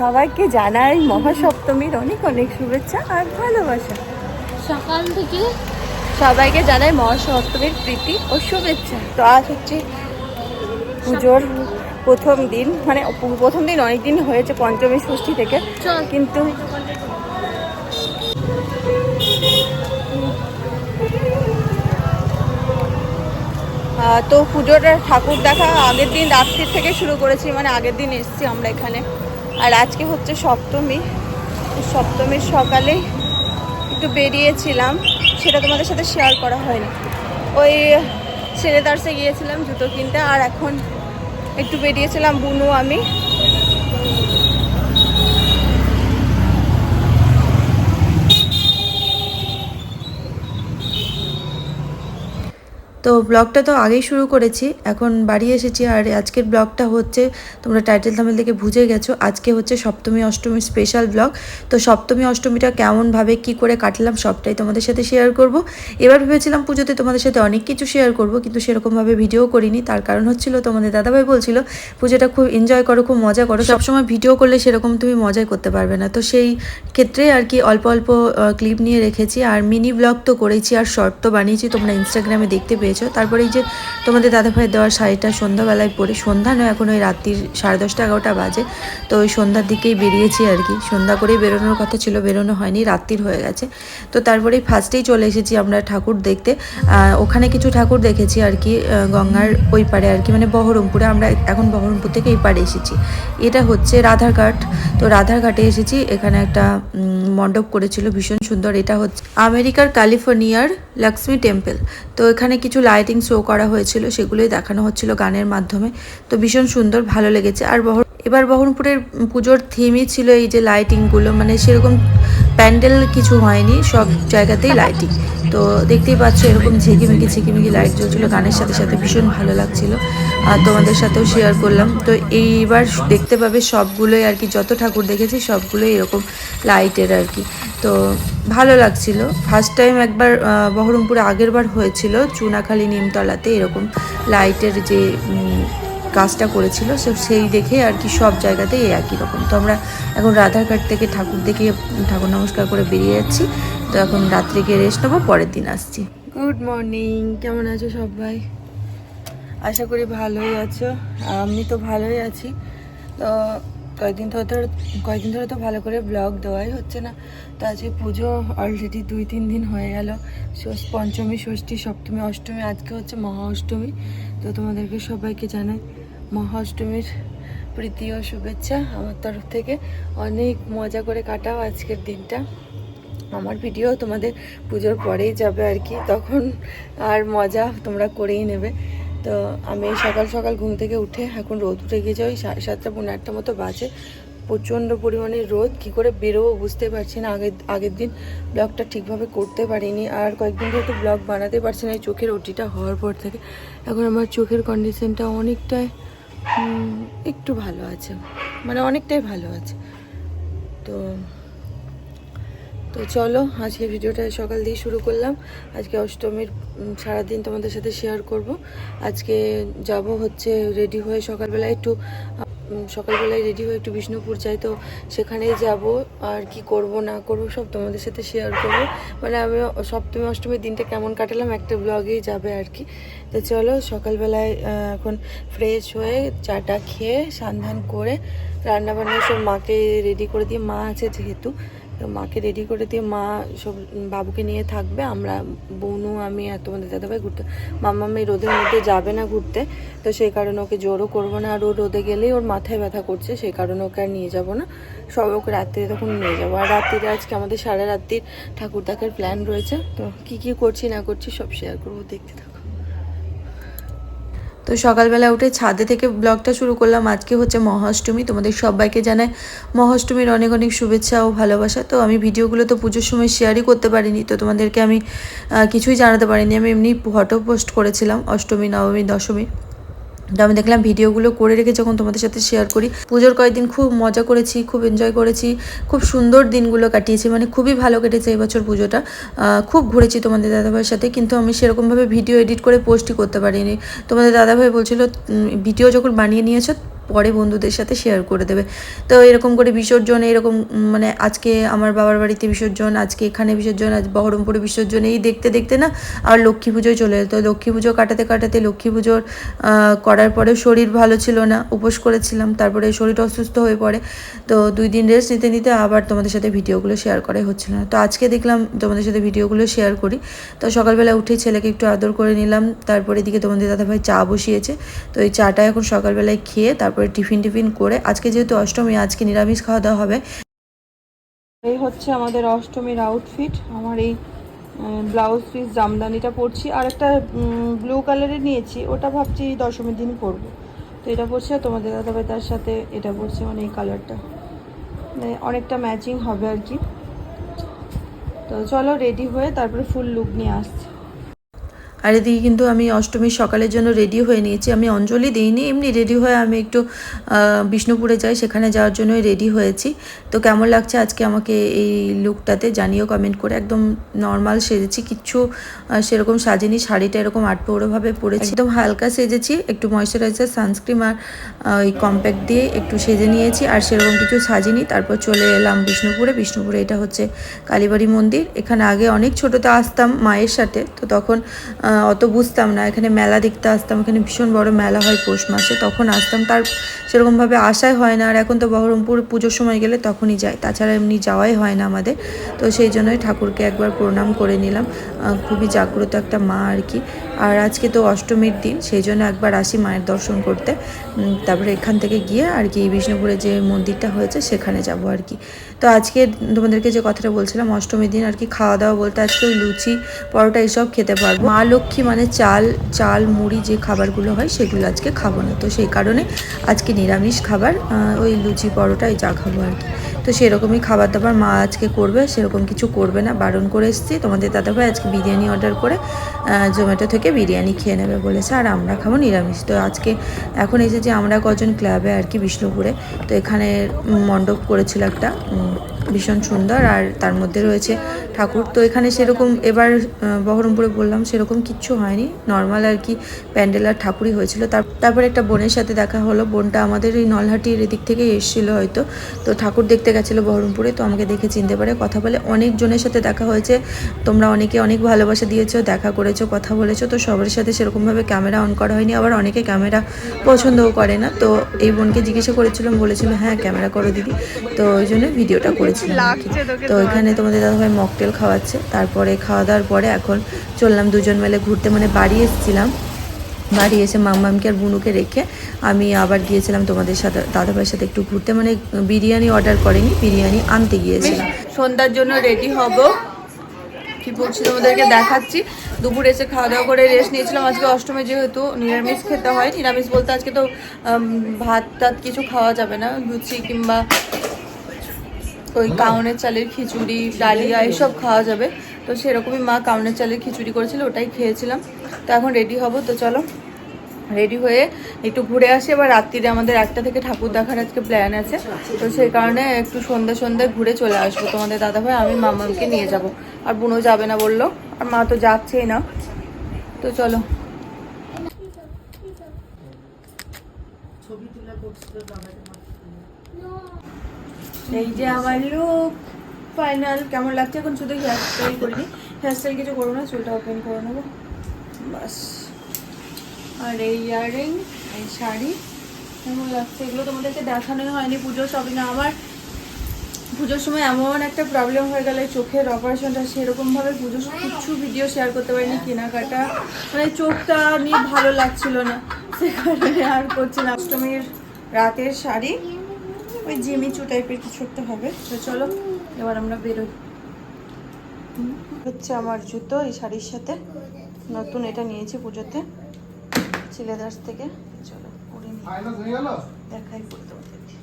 সবাইকে জানাই মহাসপ্তমীর অনেক অনেক শুভেচ্ছা আর ভালোবাসা। সকাল থেকে সবাইকে জানাই মহাসপ্তমীর প্রীতি ও শুভেচ্ছা। তো আজ হচ্ছে পুজোর প্রথম দিন মানে প্রথম দিন অনেক দিন হয়েছে পঞ্চমী ষষ্ঠী থেকে। কিন্তু তো পুজোর ঠাকুর দেখা আগের দিন রাত্রির থেকে শুরু করেছি মানে আগের দিন এসেছি আমরা এখানে। আর আজকে হচ্ছে সপ্তমী। সপ্তমীর সকালে একটু বেরিয়েছিলাম, সেটা তোমাদের সাথে শেয়ার করা হয়নি। ওই ছেলেদার্সে গিয়েছিলাম জুতো কিনতে, আর এখন একটু বেরিয়েছিলাম বুনু, আমি। তো ব্লগটা তো আগেই শুরু করেছি এখন বাড়ি এসেছি আর আজকের ব্লগটা হচ্ছে তোমরা টাইটেল থামেল থেকে বুঝে গেছো আজকে হচ্ছে সপ্তমী অষ্টমী স্পেশাল ব্লগ তো সপ্তমী অষ্টমীটা কেমনভাবে কি করে কাটলাম সবটাই তোমাদের সাথে শেয়ার করব। এবার ভেবেছিলাম পুজোতে তোমাদের সাথে অনেক কিছু শেয়ার করব কিন্তু সেরকমভাবে ভিডিও করিনি তার কারণ হচ্ছিল তোমাদের দাদাভাই বলছিল পুজোটা খুব এনজয় করো খুব মজা করো সবসময় ভিডিও করলে সেরকম তুমি মজাই করতে পারবে না। তো সেই ক্ষেত্রে আর কি অল্প অল্প ক্লিপ নিয়ে রেখেছি আর মিনি ব্লগ তো করেছি আর শর্ট তো বানিয়েছি তোমরা ইনস্টাগ্রামে দেখতে পেয়েছ। তারপরে এই যে তোমাদের দাদাভাইয়ের দেওয়ার শাড়িটা সন্ধ্যাবেলায় পরে, সন্ধ্যা নয়, এখন ওই রাত্রির সাড়ে দশটা, এগারোটা বাজে। তো ওই সন্ধ্যার দিকেই বেরিয়েছি আর কি। সন্ধ্যা করেই বেরোনোর কথা ছিল, বেরোনো হয়নি, রাত্রির হয়ে গেছে। তো তারপরেই ফার্স্টেই চলে এসেছি আমরা ঠাকুর দেখতে। ওখানে কিছু ঠাকুর দেখেছি আর কি গঙ্গার ওই পারে আর কি মানে বহরমপুরে। আমরা এখন বহরমপুর থেকে এই পারে এসেছি। এটা হচ্ছে রাধারঘাট। তো রাধারঘাটে এসেছি, এখানে একটা মণ্ডপ করেছিল, ভীষণ সুন্দর। এটা হচ্ছে আমেরিকার ক্যালিফোর্নিয়ার লক্ষ্মী টেম্পল। তো এখানে কিছু লাইটিং শো করা হয়েছিল, সেগুলোই দেখানো হচ্ছিল গানের মাধ্যমে। তো ভীষণ সুন্দর, ভালো লেগেছে। আর বহর এবার বহরমপুরের পুজোর থিমই ছিল এই যে লাইটিংগুলো মানে সেরকম প্যান্ডেল কিছু হয়নি, সব জায়গাতেই লাইটিং তো দেখতেই পাচ্ছ, এরকম ঝিকিমিকি ঝিকিমিকি লাইট জ্বলছিল। গানের সাথে সাথে ভীষণ ভালো লাগছিল। আর তোমাদের সাথেও শেয়ার করলাম। তো এইবার দেখতে পাবে সবগুলোই আর কি, যত ঠাকুর দেখেছি সবগুলোই এরকম লাইটের আর কি। তো ভালো লাগছিল। ফার্স্ট টাইম একবার বহরমপুরে আগের বার হয়েছিল। চুনাখালী নিমতলাতে এরকম লাইটের যে কাজটা করেছিল সেই দেখে আর কি সব জায়গাতেই একই রকম। তো আমরা এখন রাধার রাধারঘাট থেকে ঠাকুর দেখে, ঠাকুর নমস্কার করে বেরিয়ে যাচ্ছি। তো এখন রাত্রে গিয়ে রেস্ট নেব, পরের দিন আসছি। গুড মর্নিং কেমন আছো সবাই? আশা করি ভালোই আছো। আমি তো ভালোই আছি। তো কয়েকদিন ধরে কয়েকদিন ধরে তো ভালো করে ব্লগ দেওয়াই হচ্ছে না। তো আজকে পুজো অলরেডি দুই, তিন দিন হয়ে গেল। পঞ্চমী, ষষ্ঠী, সপ্তমী, অষ্টমী, আজকে হচ্ছে মহা অষ্টমী। তো তোমাদেরকে সবাইকে জানাই মহা অষ্টমীর প্রীতি ও শুভেচ্ছা আমার তরফ থেকে। অনেক মজা করে কাটাও আজকের দিনটা। আমার ভিডিও তোমাদের পুজোর পরেই যাবে আর কি। তখন আর মজা তোমরা করেই নেবে। তো আমি সকাল সকাল ঘুম থেকে উঠে এখন রোদ উঠে গিয়েছে, ওই সাতটা পনেরো আটটা মতো বাজে। প্রচণ্ড পরিমাণে রোদ, কি করে বেরোবো বুঝতে পারছি না। আগের আগের দিন ব্লগটা ঠিকভাবে করতে পারিনি, আর কয়েকদিন ধরে তো ব্লগ বানাতে পারছি না, এই চোখের ওটিটা হওয়ার পর থেকে, এখন আমার চোখের কন্ডিশনটা অনেকটাই একটু ভালো আছে মানে অনেকটাই ভালো আছে। তো তো চলো, আজকে ভিডিওটা সকাল দিয়ে শুরু করলাম। আজকে অষ্টমীর সারাদিন তোমাদের সাথে শেয়ার করব। আজকে যাব হচ্ছে রেডি হয়ে সকালবেলায় একটু সকালবেলায় রেডি হয়ে একটু বিষ্ণুপুর যাই। তো সেখানেই যাব, আর কি করব, না করব, সব তোমাদের সাথে শেয়ার করব। মানে আমি সপ্তমী, অষ্টমীর দিনটা কেমন কাটালাম, একটা ব্লগেই যাবে আর কি। তো চলো, সকালবেলায় এখন ফ্রেশ হয়ে চাটা খেয়ে সান্ধান করে রান্নাবান্না সব মাকে রেডি করে দিয়ে মা আছে যেহেতু তো মাকে রেডি করে দিয়ে মা সব বাবুকে নিয়ে থাকবে। আমরা, বোনু, আমি আর তোমাদের দাদাভাই ঘুরতে মাম্মা মেয়ে রোদের মধ্যে যাবে না ঘুরতে, তো সেই কারণে ওকে জোরও করব না। আর ও রোদে গেলেই ওর মাথায় ব্যথা করছে, সেই কারণে ওকে আর নিয়ে যাব না। সব ওকে রাত্রিরে তখন নিয়ে যাব। আর রাত্রিরে, আজকে আমাদের সারা রাত্রির ঠাকুর দেখার প্ল্যান রয়েছে। তো কি কি করছি না করছি সব শেয়ার করব, দেখতে থাকো। তো সকালবেলা উঠে ছাদে থেকে ব্লগটা শুরু করলাম। আজকে হচ্ছে মহাষ্টমী, তোমাদের সবাইকে জানাই মহাষ্টমীর অনেক অনেক শুভেচ্ছা ও ভালোবাসা। তো আমি ভিডিওগুলো তো পুজোর সময় শেয়ারই করতে পারিনি, তো তোমাদেরকে আমি কিছুই জানাতে পারিনি। আমি এমনি ফটো পোস্ট করেছিলাম, অষ্টমী, নবমী, দশমী। তো আমি দেখলাম ভিডিওগুলো করে রেখে যখন তোমাদের সাথে শেয়ার করি, পুজোর কয়েকদিন খুব মজা করেছি, খুব এনজয় করেছি, খুব সুন্দর দিনগুলো কাটিয়েছি মানে খুবই ভালো কেটেছে এবছর পুজোটা। খুব ঘুরেছি তোমাদের দাদাভাইয়ের সাথে, কিন্তু আমি সেরকমভাবে ভিডিও এডিট করে পোস্টই করতে পারিনি। তোমাদের দাদাভাই বলছিল ভিডিও যখন বানিয়ে নিয়েছো পরে বন্ধুদের সাথে শেয়ার করে দেবে। তো এরকম করে বিসর্জন, এরকম মানে আজকে আমার বাবার বাড়িতে বিসর্জন, আজকে এখানে বিসর্জন, আজ বহরমপুরে বিসর্জন, এই দেখতে দেখতে না আর লক্ষ্মী পুজোয় চলে যেত লক্ষ্মী পুজো কাটাতে কাটাতে লক্ষ্মী পুজোর করার পরে শরীর ভালো ছিল না, উপোস করেছিলাম, তারপরে শরীর অসুস্থ হয়ে পড়ে। তো দুই দিন রেস্ট নিতে নিতে আবার তোমাদের সাথে ভিডিওগুলো শেয়ার করাই হচ্ছিল না। তো আজকে দেখলাম তোমাদের সাথে ভিডিওগুলো শেয়ার করি। তো সকালবেলা উঠে ছেলেকে একটু আদর করে নিলাম, তারপরে এদিকে তোমাদের দাদাভাই চা বসিয়েছে। তো এই চাটা এখন সকালবেলায় খেয়ে তারপরে টিফিন টিফিন করে, আজকে যেহেতু অষ্টমী, আজকে নিরামিষ খাওয়া দাওয়া হবে। এই হচ্ছে আমাদের অষ্টমীর আউটফিট আমার এই ব্লাউজ পিস জামদানিটা পরছি, আর একটা ব্লু কালারের নিয়েছি, ওটা ভাবছি দশমীর দিন পরবো। তো এটা পরছি, আর তোমাদের দাদাভাই তার সাথে এটা পরছি মানে এই কালারটা মানে অনেকটা ম্যাচিং হবে আর কি। তো চলো রেডি হয়ে তারপরে ফুল লুক নিয়ে আসছি। আর এদিকে কিন্তু আমি অষ্টমীর সকালের জন্য রেডি হয়ে নিয়েছি। আমি অঞ্জলি দিইনি, এমনি রেডি হয়ে আমি একটু বিষ্ণুপুরে যাই, সেখানে যাওয়ার জন্যই রেডি হয়েছি। তো কেমন লাগছে আজকে আমাকে এই লুকটাতে জানিও কমেন্ট করে। একদম নর্মাল সেজেছি, কিচ্ছু সেরকম সাজিনি, শাড়িটা এরকম আটপৌরোভাবে পরেছি। একদম হালকা সেজেছি, একটু ময়শ্চারাইজার সানস্ক্রিম আর ওই কম্প্যাক্ট দিয়ে একটু সেজে নিয়েছি। আর সেরকম কিছু সাজিনি, তারপর চলে এলাম বিষ্ণুপুরে। বিষ্ণুপুরে এটা হচ্ছে কালীবাড়ি মন্দির। এখানে আগে অনেক ছোটোতে আসতাম মায়ের সাথে। তো তখন অত বুঝতাম না। এখানে মেলা দেখতে আসতাম, এখানে ভীষণ বড় মেলা হয় পৌষ মাসে, তখন আসতাম। তার সেরকমভাবে আসাই হয় না, আর এখন তো বহরমপুর পুজোর সময় গেলে তখনই যাই। তাছাড়া এমনি যাওয়াই হয় না আমাদের। তো সেই জন্যই ঠাকুরকে একবার প্রণাম করে নিলাম। খুবই জাগ্রত একটা মা আর কি। আর আজকে তো অষ্টমীর দিন, সেই জন্য একবার আসি মায়ের দর্শন করতে। তারপরে এখান থেকে গিয়ে আর কি বিষ্ণুপুরে যে মন্দিরটা হয়েছে, সেখানে যাব আর কি। তো আজকে তোমাদেরকে যে কথাটা বলছিলাম অষ্টমীর দিন আর কি খাওয়া দাওয়া বলতে আজকে ওই লুচি, পরোটা এইসব খেতে পারব। মা লক্ষ্মী মানে চাল চাল, মুড়ি যে খাবারগুলো হয়, সেগুলো আজকে খাব না। তো সেই কারণে আজকে নিরামিষ খাবার ওই লুচি, পরোটা এই যা খাব আর কি। তো সেরকমই খাবার দাবার মা আজকে করবে, সেরকম কিছু করবে না। বারণ করে এসেছি, তোমাদের দাদাভাই আজকে বিরিয়ানি অর্ডার করে জোম্যাটো থেকে বিরিয়ানি খেয়ে নেবে বলেছে। আর আমরা খাব নিরামিষ। তো আজকে এখন এসেছি আমরা কজন ক্লাবে আর কি বিষ্ণুপুরে, তো এখানে মণ্ডপ করেছিল একটা ভীষণ সুন্দর আর তার মধ্যে রয়েছে ঠাকুর। তো এখানে সেরকম এবার বহরমপুরে বললাম সেরকম কিচ্ছু হয়নি। নর্মাল আর কি প্যান্ডেল আর ঠাকুরই হয়েছিল। তার, তারপর একটা বোনের সাথে দেখা হলো। বোনটা আমাদের এই নলহাটির এদিক থেকে এসেছিল হয়তো। তো ঠাকুর দেখতে গেছিল বহরমপুরে। তো আমাকে দেখে চিনতে পারে। কথা বলে অনেক জনের সাথে দেখা হয়েছে। তোমরা অনেকে অনেক ভালোবাসা দিয়েছ, দেখা করেছ, কথা বলেছ। তো সবার সাথে সেরকমভাবে ক্যামেরা অন করা হয়নি। আবার অনেকে ক্যামেরা পছন্দও করে না। তো এই বোনকে জিজ্ঞাসা করেছিলাম, বলেছিল হ্যাঁ ক্যামেরা করো দিদি। তো ওই জন্য ভিডিওটা করেছিলাম তোকে তো এখানে তোমাদের দাদাভাই মকটেল খাওয়াচ্ছে। তারপরে খাওয়া দাওয়ার পরে এখন চললাম দুজন মিলে ঘুরতে। মানে বাড়ি এসেছিলাম। বাড়ি এসে মাম্মামকে আর বুনুকে রেখে আমি আবার গিয়েছিলাম তোমাদের সাথে দাদাভাইয়ের সাথে একটু ঘুরতে। মানে বিরিয়ানি অর্ডার করেনি বিরিয়ানি আনতে গিয়েছিলাম। সন্ধ্যার জন্য রেডি হব। কি বলছি তোমাদেরকে দেখাচ্ছি। দুপুর এসে খাওয়া দাওয়া করে রেস্ট নিয়েছিলাম। আজকে অষ্টমী যেহেতু নিরামিষ খেতে হয়। নিরামিষ বলতে আজকে তো ভাত টাত কিছু খাওয়া যাবে না। লুচি কিংবা ওই কাউনের চালের খিচুড়ি, ডালিয়া এসব খাওয়া যাবে। তো সেরকমই মা কাউনের চালের খিচুড়ি করেছিল, ওটাই খেয়েছিলাম। তো এখন রেডি হব, তো চলো। রেডি হয়ে একটু ঘুরে আসি, এবার রাত্রিরে আমাদের একটা থেকে ঠাকুর দেখার আজকে প্ল্যান আছে। তো সেই কারণে একটু সন্ধ্যে সন্ধ্যায় ঘুরে চলে আসব। তোমাদের দাদাভাই, আমি মামাকে নিয়ে যাব। আর বুনো যাবে না বলল, আর মা তো যাচ্ছেই না। তো চলো। এই যে আমার লুক ফাইনাল কেমন লাগছে? এখন শুধু হেয়ার স্টাইল করিনি। হেয়ার স্টাইল কিছু করব না, চুলটা ওপেন করে নেব। বাস। আর এই ইয়াররিং এই শাড়ি, কেমন লাগছে? এগুলো তোমাদেরকে দেখানোই হয়নি পুজোর শপিং আমার পুজোর সময় এমন একটা প্রবলেম হয়ে গেল চোখের অপারেশনটা সেরকমভাবে পুজোর কিছু ভিডিও শেয়ার করতে পারিনি, কেনাকাটা। মানে চোখটা নিয়ে ভালো লাগছিল না। সে কারণে আর করছি না। অষ্টমীর রাতের শাড়ি। ওই জেমিচু টাইপের কিছু একটা হবে। তো চলো এবার আমরা বেরোই। হচ্ছে আমার জুতো এই শাড়ির সাথে। নতুন এটা নিয়েছি পুজোতে চিলেদাস থেকে। চলো পরে দেখাই পরে তোমাদেরকে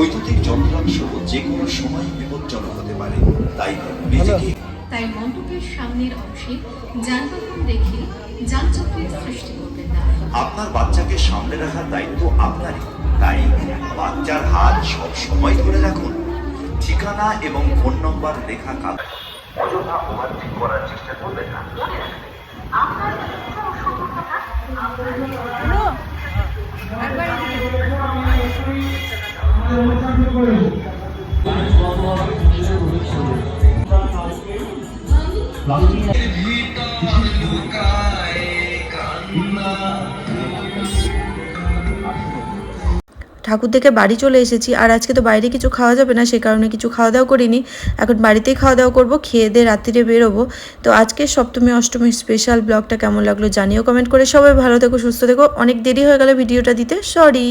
বৈদ্যুতিক যন্ত্রাংশ যে কোনো সময় বিপজ্জনক হতে পারে তাই নিজেকে তাই মন্ডপের সামনের অংশে যানবাহন রেখে যানচক্রের সৃষ্টি করবেন না আপনার বাচ্চাকে সামনে রাখার দায়িত্ব আপনারই তাই বাচ্চার হাত সব সময় ধরে রাখুন। ঠিকানা এবং ফোন নম্বর লেখা কাজ অযথা ওভারটেক করার চেষ্টা করবেন না। আপনার ঠাকুর থেকে বাড়ি চলে এসেছি, আর আজকে তো বাইরে কিছু খাওয়া যাবে না, সে কারণে কিছু খাওয়া দাওয়া করিনি। এখন বাড়িতেই খাওয়া দাওয়া করব, খেয়ে দিয়ে রাত্রিরে বেরোবো। তো আজকে সপ্তমী অষ্টমীর স্পেশাল ব্লগটা কেমন লাগল জানিও কমেন্ট করে। সবাই ভালো থেকো, সুস্থ থেকো। অনেক দেরি হয়ে গেল ভিডিওটা দিতে সরি